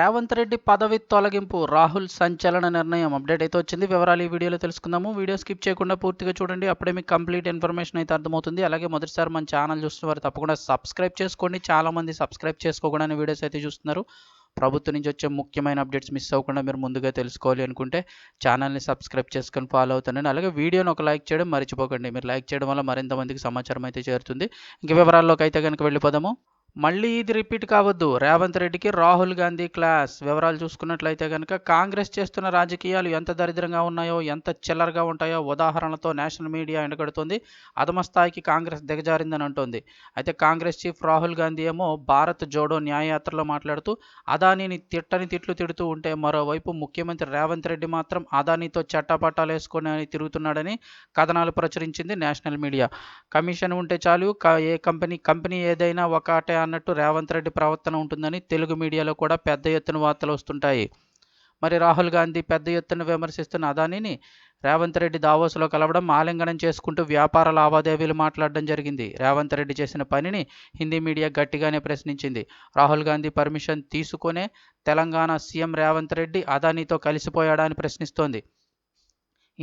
రేవంత్ రెడ్డి పదవి తొలగింపు రాహుల్ సంచలన నిర్ణయం అప్డేట్ అయితే వచ్చింది. వివరాలు ఈ వీడియోలో తెలుసుకుందాము. వీడియో స్కిప్ చేయకుండా పూర్తిగా చూడండి. అప్పుడే మీకు కంప్లీట్ ఇన్ఫర్మేషన్ అయితే అర్థమవుతుంది. అలాగే మొదటిసారి మన ఛానల్ చూస్తున్న వారు తప్పకుండా సబ్స్క్రైబ్ చేసుకోండి. చాలా మంది సబ్స్క్రైబ్ చేసుకోకుండా వీడియోస్ అయితే చూస్తున్నారు. ప్రభుత్వం నుంచి వచ్చే ముఖ్యమైన అప్డేట్స్ మిస్ అవ్వకుండా మీరు ముందుగా తెలుసుకోవాలి అనుకుంటే ఛానల్ని సబ్స్క్రైబ్ చేసుకొని ఫాలో అవుతానండి అలాగే వీడియోని ఒక లైక్ చేయడం మర్చిపోకండి. మీరు లైక్ చేయడం వల్ల మరింత మందికి సమాచారం అయితే చేరుతుంది. ఇంక వివరాల్లోకి అయితే కనుక వెళ్ళిపోదాము. మళ్ళీ ఇది రిపీట్ కావద్దు. రేవంత్ రెడ్డికి రాహుల్ గాంధీ క్లాస్. వివరాలు చూసుకున్నట్లయితే కనుక కాంగ్రెస్ చేస్తున్న రాజకీయాలు ఎంత దరిద్రంగా ఉన్నాయో ఎంత చిల్లరగా ఉంటాయో ఉదాహరణలతో నేషనల్ మీడియా ఎండగడుతుంది. అధమస్థాయికి కాంగ్రెస్ దిగజారిందని అంటోంది. అయితే కాంగ్రెస్ చీఫ్ రాహుల్ గాంధీ ఏమో భారత్ జోడో న్యాయయాత్రలో మాట్లాడుతూ అదానీని తిట్టని తిట్లు తిడుతూ ఉంటే మరోవైపు ముఖ్యమంత్రి రేవంత్ రెడ్డి మాత్రం అదానీతో చట్టాపట్టాలు వేసుకొని తిరుగుతున్నాడని కథనాలు ప్రచురించింది నేషనల్ మీడియా. కమిషన్ ఉంటే చాలు ఏ కంపెనీ కంపెనీ ఏదైనా ఒకటే అన్నట్టు రేవంత్ రెడ్డి ప్రవర్తన ఉంటుందని తెలుగు మీడియాలో కూడా పెద్ద ఎత్తున వార్తలు వస్తుంటాయి. మరి రాహుల్ గాంధీ పెద్ద ఎత్తున విమర్శిస్తున్న అదానిని రేవంత్ రెడ్డి దావోస్లో కలవడం ఆలింగనం చేసుకుంటూ వ్యాపార లావాదేవీలు మాట్లాడడం జరిగింది. రేవంత్ రెడ్డి చేసిన పనిని హిందీ మీడియా గట్టిగానే ప్రశ్నించింది. రాహుల్ గాంధీ పర్మిషన్ తీసుకునే తెలంగాణ సీఎం రేవంత్ రెడ్డి అదానీతో కలిసిపోయాడా అని ప్రశ్నిస్తోంది.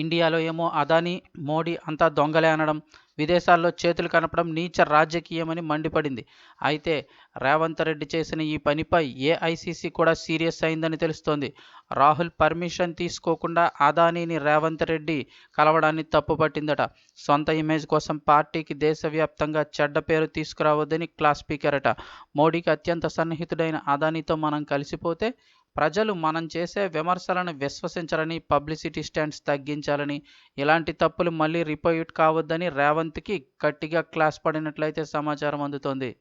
ఇండియాలో ఏమో అదానీ మోడీ అంతా దొంగలే అనడం విదేశాల్లో చేతులు కనపడం నీచ రాజకీయమని మండిపడింది. అయితే రేవంత్ రెడ్డి చేసిన ఈ పనిపై ఏఐసిసి కూడా సీరియస్ అయిందని తెలుస్తోంది. రాహుల్ పర్మిషన్ తీసుకోకుండా అదానీని రేవంత్ రెడ్డి కలవడాన్ని తప్పుపట్టిందట సొంత ఇమేజ్ కోసం పార్టీకి దేశవ్యాప్తంగా చెడ్డ పేరు తీసుకురావద్దని క్లాస్ స్పీకర్ అట. మోడీకి అత్యంత సన్నిహితుడైన అదానీతో మనం కలిసిపోతే ప్రజలు మనం చేసే విమర్శలను విశ్వసించాలని పబ్లిసిటీ స్టాండ్స్ తగ్గించాలని ఇలాంటి తప్పులు మళ్ళీ రిపీట్ కావద్దని రేవంత్కి గట్టిగా క్లాస్ పడినట్లయితే సమాచారం అందుతోంది.